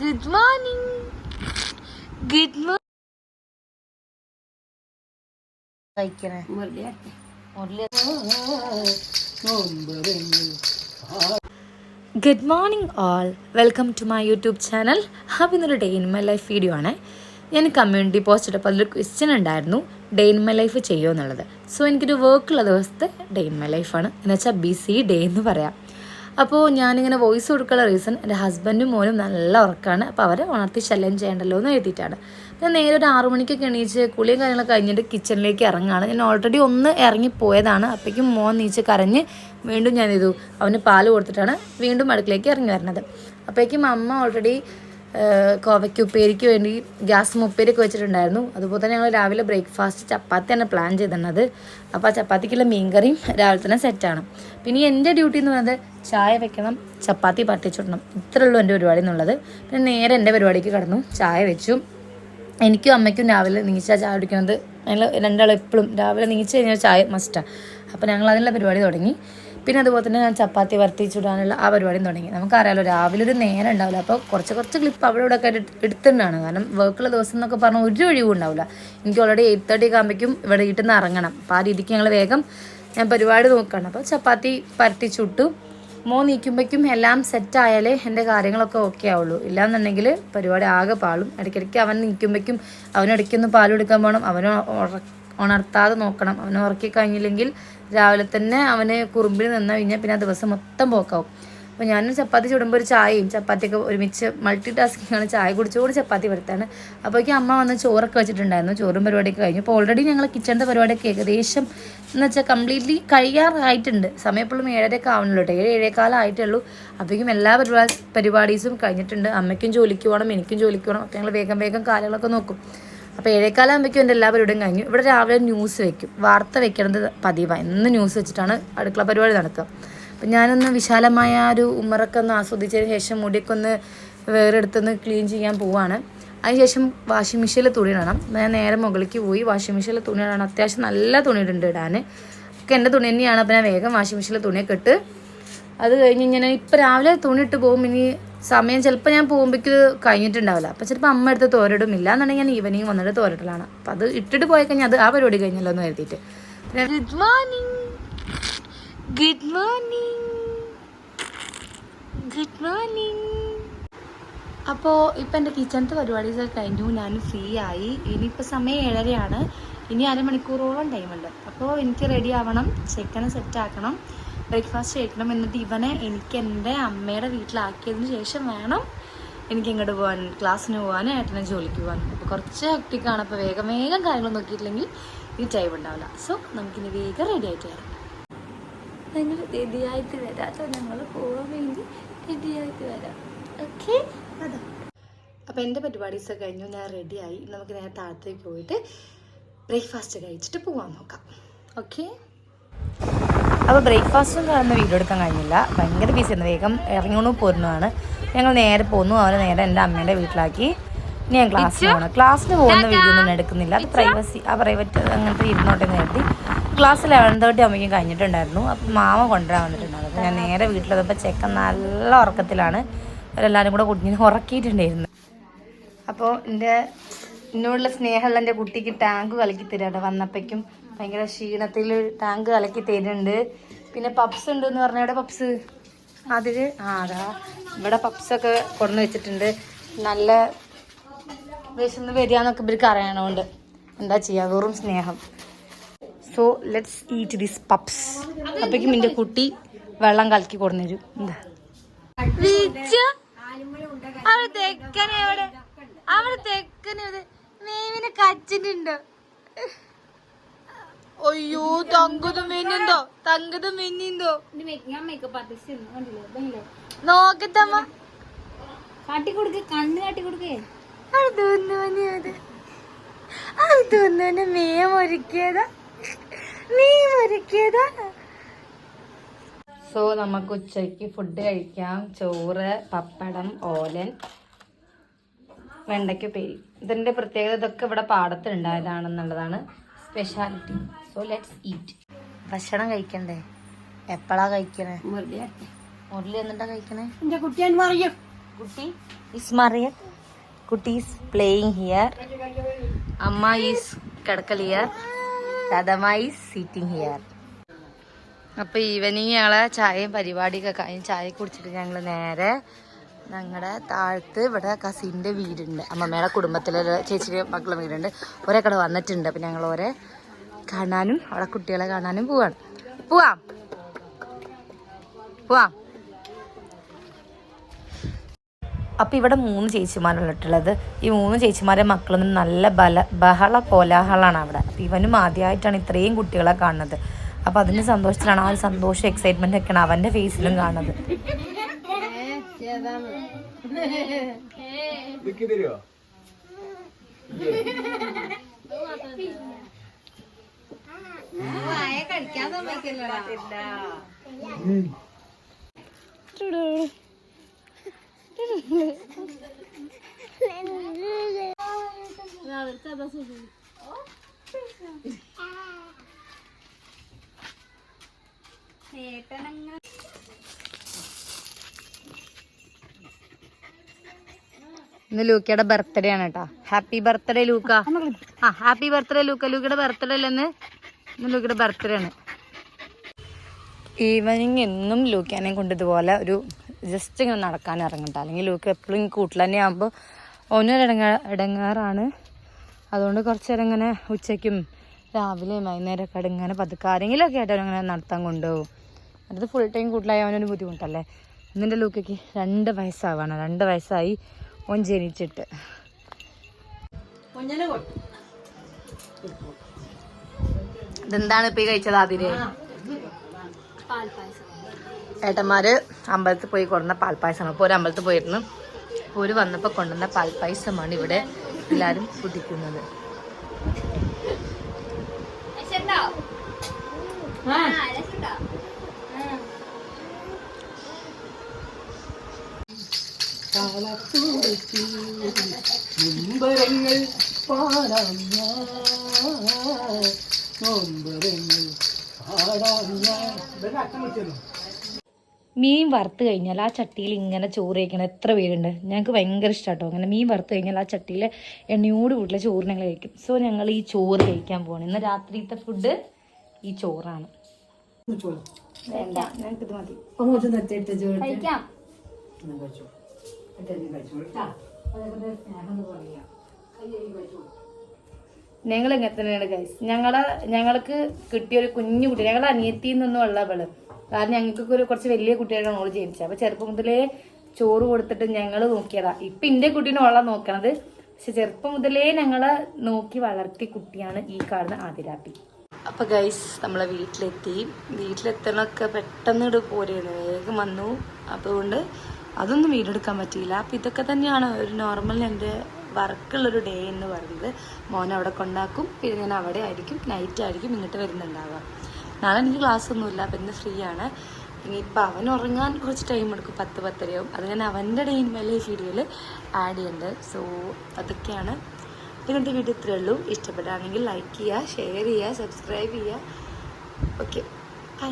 Good morning good morning good morning all welcome to my YouTube channel അപ്പോൾ ഇന്നൊരു day in my life video ആണ്. ഞാൻ community post ഇട്ടപ്പോൾ അതിലൊരു question ഉണ്ടായിരുന്നു. ഡേ ഇൻ മൈ ലൈഫ് ചെയ്യുമോ എന്നുള്ളത്. സോ എനിക്കൊരു വർക്കുള്ള ദിവസത്തെ ഡേ ഇൻ മൈ ലൈഫാണ് എന്ന് വെച്ചാൽ ബിസി ഡേ എന്ന് പറയാം. അപ്പോൾ ഞാനിങ്ങനെ വോയിസ് കൊടുക്കാനുള്ള റീസൺ എന്റെ ഹസ്ബൻഡും മോനും നല്ല ഉറക്കാണ്. അപ്പോൾ അവരെ ഉണർത്തി ശല്യം ചെയ്യണ്ടല്ലോ എന്ന് എഴുതിയിട്ടാണ്. ഞാൻ നേരെ ഒരു ആറു മണിക്കൊക്കെ എണീച്ച് കുളിയും കാര്യങ്ങളൊക്കെ കഴിഞ്ഞിട്ട് കിച്ചണിലേക്ക് ഇറങ്ങുകയാണ് ഞാൻ ഓൾറെഡി ഒന്ന് ഇറങ്ങിപ്പോയതാണ്. അപ്പോഴേക്കും മോൻ നീച്ച് കരഞ്ഞ് വീണ്ടും ഞാൻ ചെയ്തു അവന് പാൽ കൊടുത്തിട്ടാണ് വീണ്ടും അടുക്കളേക്ക് ഇറങ്ങി വരുന്നത്. അപ്പോഴേക്കും അമ്മ ഓൾറെഡി കോവയ്ക്ക് ഉപ്പേരിക്ക് വേണ്ടി ഗ്യാസ് ഉപ്പേരിയൊക്കെ വെച്ചിട്ടുണ്ടായിരുന്നു. അതുപോലെ തന്നെ ഞങ്ങൾ രാവിലെ ബ്രേക്ക്ഫാസ്റ്റ് ചപ്പാത്തിയാണ് പ്ലാൻ ചെയ്തിരുന്നത്. അപ്പോൾ ആ ചപ്പാത്തിക്കുള്ള മീൻകറിയും രാവിലെ തന്നെ സെറ്റാണ് പിന്നെ എന്റെ ഡ്യൂട്ടി എന്ന് പറയുന്നത് ചായ വെക്കണം ചപ്പാത്തി പട്ടിച്ചിടണം ഇത്രേ ഉള്ളൂ എന്റെ പരിപാടി എന്നുള്ളത്. പിന്നെ നേരെ എന്റെ പരിപാടിക്ക് കടന്നു ചായ വെച്ചു. എനിക്കും അമ്മയ്ക്കും രാവിലെ നീച്ചാൽ ചായ കുടിക്കുന്നത് ഞങ്ങൾ രണ്ടാളും എപ്പോഴും രാവിലെ നീച്ച് കഴിഞ്ഞാൽ ചായ മസ്റ്റാണ് അപ്പോൾ ഞങ്ങൾ അതിനുള്ള പരിപാടി തുടങ്ങി. പിന്നെ അതുപോലെ തന്നെ ഞാൻ ചപ്പാത്തി വറുത്തി ചുടാനുള്ള ആ പരിപാടിയും തുടങ്ങി. നമുക്കറിയാലോ രാവിലെ ഒരു നേരം ഉണ്ടാവില്ല. അപ്പോൾ കുറച്ച് കുറച്ച് ക്ലിപ്പ് അവിടെ ഇവിടെ ഒക്കെ എടുത്തിട്ടുണ്ടാണ്. കാരണം വർക്കുള്ള ദിവസം എന്നൊക്കെ പറഞ്ഞാൽ ഒരു ഒഴിവും ഉണ്ടാവില്ല. എനിക്ക് ഓൾറെഡി എയ്റ്റ് തേർട്ടി ഒക്കെ ആകുമ്പോഴേക്കും ഇവിടെ വീട്ടിൽ നിന്ന് ഇറങ്ങണം. അപ്പോൾ ആ രീതിക്ക് ഞങ്ങൾ വേഗം ഞാൻ പരിപാടി നോക്കുകയാണ് അപ്പോൾ ചപ്പാത്തി പരത്തി ചുട്ടു മോ നീക്കുമ്പോഴേക്കും എല്ലാം സെറ്റ് ആയാലേ എന്റെ കാര്യങ്ങളൊക്കെ ഓക്കെ ആവുള്ളൂ. ഇല്ലാന്നുണ്ടെങ്കിൽ പരിപാടി ആകെ പാളും. ഇടയ്ക്കിടയ്ക്ക് അവൻ നീക്കുമ്പോഴേക്കും അവനിടയ്ക്കൊന്ന് പാൽ കൊടുക്കാൻ പോകണം അവന് ഉണർത്താതെ നോക്കണം. അവനെ ഉറക്കി കഴിഞ്ഞില്ലെങ്കിൽ രാവിലെ തന്നെ അവന് കുറുമ്പിൽ നിന്ന് കഴിഞ്ഞാൽ പിന്നെ ആ ദിവസം മൊത്തം പോക്കാവും. അപ്പോൾ ഞാനും ചപ്പാത്തി ചുടുമ്പോൾ ഒരു ചായയും ചപ്പാത്തിയൊക്കെ ഒരുമിച്ച് മൾട്ടി ടാസ്കിങ് ആണ്. ചായ കുടിച്ചുകൂടി ചപ്പാത്തി വരുത്താണ്. അപ്പോഴേക്കും അമ്മ വന്ന് ചോറൊക്കെ വെച്ചിട്ടുണ്ടായിരുന്നു. ചോറും പരിപാടിയൊക്കെ കഴിഞ്ഞു. അപ്പോൾ ഓൾറെഡി ഞങ്ങൾ കിച്ചണിന്റെ പരിപാടിയൊക്കെ ഏകദേശം എന്ന് വെച്ചാൽ കംപ്ലീറ്റ്ലി കഴിയാറായിട്ടുണ്ട്. സമയം എപ്പോഴും ഏഴരയൊക്കെ ആവണല്ലോ ഏഴ് ഏഴേക്കാലമായിട്ടുള്ളൂ അപ്പോഴേക്കും എല്ലാ പരിപാടി പരിപാടീസും കഴിഞ്ഞിട്ടുണ്ട്. അമ്മയ്ക്കും ജോലിക്ക് പോകണം എനിക്കും ജോലിക്ക് പോകണം. അപ്പോൾ ഞങ്ങൾ വേഗം വേഗം കാലങ്ങളൊക്കെ നോക്കും. അപ്പോൾ ഏഴേക്കാലം ആകുമ്പോഴേക്കും എന്റെ എല്ലാ പരിപാടിയും കഴിഞ്ഞു. ഇവിടെ രാവിലെ ന്യൂസ് വെക്കും. വാർത്ത വെക്കണത് പതിവാണ് എന്ന് ന്യൂസ് വെച്ചിട്ടാണ് അടുക്കള പരിപാടി നടക്കുക. അപ്പം ഞാനൊന്ന് വിശാലമായ ഒരു ഉമ്മറൊക്കെ ഒന്ന് ആസ്വദിച്ചതിന് ശേഷം മുടിയൊക്കെ ഒന്ന് വേറെ ക്ലീൻ ചെയ്യാൻ പോവാണ്. അതിനുശേഷം വാഷിംഗ് മെഷീനിൽ തുണി ഇടണം. ഞാൻ നേരെ മുകളിലേക്ക് പോയി. വാഷിംഗ് മെഷീനിൽ തുണി ഇടണം അത്യാവശ്യം നല്ല തുണി ഇടുന്നുണ്ട് ഇടാൻ. ഒക്കെ എന്റെ തുണി തന്നെയാണ്. അപ്പോൾ ഞാൻ വേഗം വാഷിംഗ് മെഷീനിൽ തുണിയൊക്കെ ഇട്ട് അത് കഴിഞ്ഞ് ഇങ്ങനെ ഇപ്പം രാവിലെ തുണി ഇട്ട് പോകും. ഇനി സമയം ചിലപ്പോൾ ഞാൻ പോകുമ്പോഴേക്ക് കഴിഞ്ഞിട്ടുണ്ടാവില്ല. അപ്പം ചിലപ്പോൾ അമ്മ എടുത്ത് തോരടും ഇല്ല എന്നുണ്ടെങ്കിൽ ഞാൻ ഈവനിങ് വന്നിട്ട് തോരട്ടലാണ്. അപ്പം അത് ഇട്ടിട്ട് പോയി കഴിഞ്ഞാൽ അത് ആ പരിപാടി കഴിഞ്ഞല്ലോ എന്ന് കരുതിയിട്ട് good morning good morning good morning അപ്പോൾ ഇപ്പം എന്റെ കിച്ചണത്തെ പരിപാടീസ് കഴിഞ്ഞു. ഞാൻ ഫ്രീ ആയി. ഇനിയിപ്പോൾ സമയം ഏഴരയാണ്. ഇനി അരമണിക്കൂറോളം ടൈമുണ്ട് അപ്പോൾ എനിക്ക് റെഡി ആവണം. ചെക്കനെ സെറ്റ് ആക്കണം. ബ്രേക്ക്ഫാസ്റ്റ് കഴിക്കണം എന്നിട്ട് ഇവനെ എനിക്ക് എന്റെ അമ്മയുടെ വീട്ടിലാക്കിയതിന് ശേഷം വേണം എനിക്ക് ഇങ്ങോട്ട് പോകാൻ ക്ലാസ്സിന് പോകാനും ഏട്ടനെ ജോലിക്ക് പോകാനും അപ്പോൾ കുറച്ച് ഹെക്ടിക്കാണ് അപ്പോൾ വേഗം വേഗം കാര്യങ്ങൾ നോക്കിയിട്ടില്ലെങ്കിൽ ഈ ടൈം ഉണ്ടാവില്ല. സോ നമുക്കിനി വേഗം റെഡി ആയിട്ട് വരാം. നിങ്ങൾ റെഡിയായിട്ട് വരാട്ടോ ഞങ്ങൾ പോകാൻ വേണ്ടി റെഡിയായിട്ട് വരാം. ഓക്കെ അതാ. അപ്പോൾ എന്റെ പരിപാടീസ് കഴിഞ്ഞു. ഞാൻ റെഡിയായി നമുക്ക് നേരെ താഴത്തേക്ക് പോയിട്ട് ബ്രേക്ക്ഫാസ്റ്റ് കഴിച്ചിട്ട് പോകാൻ നോക്കാം. ഓക്കെ അപ്പോൾ ബ്രേക്ക്ഫാസ്റ്റും കാണുന്ന വീഡിയോ എടുക്കാൻ കഴിഞ്ഞില്ല. ഭയങ്കര ബിസി ആയിരുന്നു. വേഗം ഇറങ്ങണു പോരുന്നതാണ്. ഞങ്ങൾ നേരെ പോന്നു. അവരെ നേരെ എന്റെ അമ്മേന്റെ വീട്ടിലാക്കി. ഇനി ഞാൻ ക്ലാസ്സിന് പോകണം ക്ലാസ്സിന് പോകുന്ന വീഡിയോ ഒന്നും എടുക്കുന്നില്ല. അത് പ്രൈവസി ആ പ്രൈവറ്റ് അങ്ങനത്തെ ഇരുന്നോട്ടെ നേരത്തി ക്ലാസ് ലെവൻ തേർട്ടി ആകുമ്പോഴേക്കും കഴിഞ്ഞിട്ടുണ്ടായിരുന്നു. അപ്പം മാമ കൊണ്ടുവരാൻ വന്നിട്ടുണ്ടായിരുന്നു. അപ്പോൾ ഞാൻ നേരെ വീട്ടിൽ വന്നപ്പോൾ ചെക്കൻ നല്ല ഉറക്കത്തിലാണ്. അവരെല്ലാവരും കൂടെ കുഞ്ഞിനെ ഉറക്കിയിട്ടുണ്ടായിരുന്നു. അപ്പോൾ എന്റെ എന്നോടുള്ള സ്നേഹമുള്ള എന്റെ കുട്ടിക്ക് ടാങ്ക് കലക്കി തരാട്ടോ വന്നപ്പോഴേക്കും ഭയങ്കര ക്ഷീണത്തിൽ ടാങ്ക് കലക്കി തരുന്നുണ്ട്. പിന്നെ പപ്സ് ഉണ്ട് എന്ന് പറഞ്ഞ ഇവിടെ പപ്സ് അതിൽ ആ അതാ. ഇവിടെ പപ്സൊക്കെ കൊണ്ടു വെച്ചിട്ടുണ്ട്. നല്ല വിശന്ന് വരികയെന്നൊക്കെ ഇവർക്ക് അറിയണോണ്ട്. എന്താ ചെയ്യാ? വെറും സ്നേഹം. So let's eat this puffs അപ്പോഴേക്കും എന്റെ കുട്ടി വെള്ളം കലക്കി കൊടുന്നരും. എന്താ? അവിടെ തെക്കനെ അവിടെ. അവിടെ തെക്കനെ മേവിനെ കച്ചിട്ടുണ്ടോ അയ്യോ തങ്കതും മിന്നിണ്ടോ തങ്കതും മിന്നിണ്ടോ ഞാൻ മേക്കപ്പ് ആർട്ടിസ്റ്റ് കണ്ടില്ലേ? നോക്കത്തമ്മ. കാട്ടി കൊടുക്ക് കണ്ണ് കാട്ടി കൊടുക്കേ. അത് തോന്നുന്നു അത്. തോന്നുന്നു മേം ഒരുക്കിയതാ മേം ഒരുക്കിയതാ സോ നമുക്ക് ഉച്ചയ്ക്ക് ഫുഡ് കഴിക്കാം. ചോറ് പപ്പടം ഓലൻ വെണ്ടയ്ക്ക പേരി ഇതിന്റെ പ്രത്യേകത ഇതൊക്കെ ഇവിടെ പാടത്തുണ്ടായതാണെന്നുള്ളതാണ് സ്പെഷ്യാലിറ്റി സോ ലെറ്റ്സ് ഈറ്റ് ഭക്ഷണം കഴിക്കണ്ടേ? എപ്പോഴാ കഴിക്കണേ? മുരളി എന്നിട്ടാ കഴിക്കണേ? എന്റെ കുട്ടി പറയും കുട്ടി Is മറിയ കുട്ടി ഈസ് പ്ലേയിങ് ഹിയർ അമ്മ is കിടക്കൽ here Radhamma is sitting here. അപ്പോൾ ഈവനിങ് ഞങ്ങളെ ചായയും പരിപാടിയൊക്കെ കഴിഞ്ഞ് ചായ കുടിച്ചിട്ട് ഞങ്ങൾ നേരെ ഞങ്ങളുടെ താഴത്ത് ഇവിടെ കസിന്റെ വീടുണ്ട്. അമ്മമ്മയുടെ കുടുംബത്തിലെ ചേച്ചിയുടെ മക്കളുടെ വീടുണ്ട്. ഒരേ കട വന്നിട്ടുണ്ട്. അപ്പം ഞങ്ങൾ ഓരെ കാണാനും അവിടെ കുട്ടികളെ കാണാനും പോവാണ്. പോവാം. പോവാം. അപ്പോൾ ഇവിടെ മൂന്ന് ചേച്ചിമാരാണ് ഉള്ളത്. ഈ മൂന്ന് ചേച്ചിമാരെ മക്കളൊന്നും നല്ല ബല ബഹള കോലാഹലമാണ് അവിടെ. അപ്പോൾ ഇവനും ആദ്യമായിട്ടാണ് ഇത്രയും കുട്ടികളെ കാണുന്നത്. അപ്പോൾ അതിന്റെ സന്തോഷത്തിലാണ് ആ ഒരു സന്തോഷം എക്സൈറ്റ്മെന്റ് ഒക്കെയാണ് അവന്റെ ഫേസിലും കാണുന്നത്. ഇന്ന് ലൂക്കയുടെ ബർത്ത്ഡേ ആണ് കേട്ടോ. Happy birthday Luca. ആ ഹാപ്പി ബർത്ത്ഡേ ലൂക്ക. ലൂക്കയുടെ ബർത്ത്ഡേ അല്ലെന്ന് ഇന്ന് ലൂക്കിയുടെ ബർത്ത്ഡേ ആണ്. ഈവനിങ് എന്നും ലൂക്കാനെ കൊണ്ട് ഇതുപോലെ ഒരു ജസ്റ്റ് ഇങ്ങനെ നടക്കാൻ ഇറങ്ങണ്ട അല്ലെങ്കിൽ ലൂക്ക് എപ്പോഴും കൂട്ടിൽ തന്നെ ആകുമ്പോൾ ഓനൊരു ഇടങ്ങ ഇടങ്ങാറാണ്. അതുകൊണ്ട് കുറച്ച് നേരം ഇങ്ങനെ ഉച്ചയ്ക്കും രാവിലെയും വൈകുന്നേരമൊക്കെ ഇടങ്ങനെ പതുക്കെ ആരെങ്കിലുമൊക്കെ ആയിട്ട് അവനങ്ങനെ നടത്താൻ കൊണ്ടുപോകും. അടുത്ത് ഫുൾ ടൈം കൂട്ടിലായ അവനൊരു ബുദ്ധിമുട്ടല്ലേ? ഇന്നിന്റെ ലൂക്കയ്ക്ക് രണ്ട് വയസ്സാവാണ്. രണ്ട് വയസ്സായി ഓൻ ജനിച്ചിട്ട്. ഇതെന്താണ് ഇപ്പൊ ഈ കഴിച്ചത് പാൽപ്പായസം ഏട്ടന്മാര് അമ്പലത്തിൽ പോയി കൊണ്ടുവന്ന പാൽപ്പായസമാണ്. അപ്പോൾ ഒരു അമ്പലത്തിൽ പോയിരുന്നു. അപ്പൊ ഒരു വന്നപ്പോൾ കൊണ്ടുവന്ന പാൽപ്പായസമാണ് ഇവിടെ എല്ലാരും കുടിക്കുന്നത്. നൊമ്പരങ്ങൾ പാടാം മീൻ വറുത്ത് കഴിഞ്ഞാൽ ആ ചട്ടിയിൽ ഇങ്ങനെ ചോറ് കഴിക്കണം. എത്ര പേരുണ്ട്? ഞങ്ങൾക്ക് ഭയങ്കര ഇഷ്ടമാട്ടോ അങ്ങനെ മീൻ വറുത്ത് കഴിഞ്ഞാൽ ആ ചട്ടിയിൽ എണ്ണയോട് കൂട്ടിലെ ചോറ് ഞങ്ങൾ കഴിക്കും. സോ ഞങ്ങൾ ഈ ചോറ് കഴിക്കാൻ പോകണം ഇന്ന് രാത്രിത്തെ ഫുഡ് ഈ ചോറാണ്. വേണ്ട ഞങ്ങൾക്ക് ഇത് മതി. കഴിക്കാം. ഞങ്ങൾ ഇങ്ങനെ തന്നെയാണ് ഗൈസ് ഞങ്ങളെ ഞങ്ങൾക്ക് കിട്ടിയ ഒരു കുഞ്ഞു കുട്ടി ഞങ്ങളെ അനിയത്തിയിൽ നിന്നും ഉള്ള അവൾ കാരണം ഞങ്ങൾക്കൊക്കെ ഒരു കുറച്ച് വലിയ കുട്ടികളാണ് ഓൾ ജനിച്ചത്. അപ്പൊ ചെറുപ്പം മുതലേ ചോറ് കൊടുത്തിട്ട് ഞങ്ങൾ നോക്കിയതാ. ഇപ്പൊ ഇന്റെ കുട്ടീനെ ഉള്ള നോക്കണത്. പക്ഷെ ചെറുപ്പം മുതലേ ഞങ്ങളെ നോക്കി വളർത്തിയ കുട്ടിയാണ് ഈ കാണുന്ന ആതിരാപ്പി. അപ്പൊ ഗൈസ് നമ്മളെ വീട്ടിലെത്തി. വീട്ടിലെത്തണൊക്കെ പെട്ടെന്ന് ഇട പോരുന്നു. വേഗം വന്നു. അതുകൊണ്ട് അതൊന്നും വീടെടുക്കാൻ പറ്റിയില്ല. അപ്പോൾ ഇതൊക്കെ തന്നെയാണ് ഒരു നോർമൽ എന്റെ വർക്കുള്ളൊരു ഡേ എന്ന് പറയുന്നത് മോൻ അവിടെ കൊണ്ടാക്കും. പിന്നെ ഞാൻ അവിടെ ആയിരിക്കും നൈറ്റ് ആയിരിക്കും ഇങ്ങോട്ട് വരുന്നുണ്ടാവുക. നാളെ എനിക്ക് ക്ലാസ് ഒന്നുമില്ല അപ്പം ഇന്ന് ഫ്രീ ആണ്. ഇനിയിപ്പോൾ അവൻ ഉറങ്ങാൻ കുറച്ച് ടൈം എടുക്കും പത്ത് പത്തരയാവും അത് ഞാൻ അവന്റെ ഡേ ഇൻ മൈ വീഡിയോയിൽ ആഡ് ചെയ്യുന്നുണ്ട് സോ അതൊക്കെയാണ്. ഇന്നത്തെ വീഡിയോ ഇത്രയേ ഉള്ളൂ. ഇഷ്ടപ്പെടുകയാണെങ്കിൽ ലൈക്ക് ചെയ്യുക ഷെയർ ചെയ്യുക സബ്സ്ക്രൈബ് ചെയ്യുക. Okay bye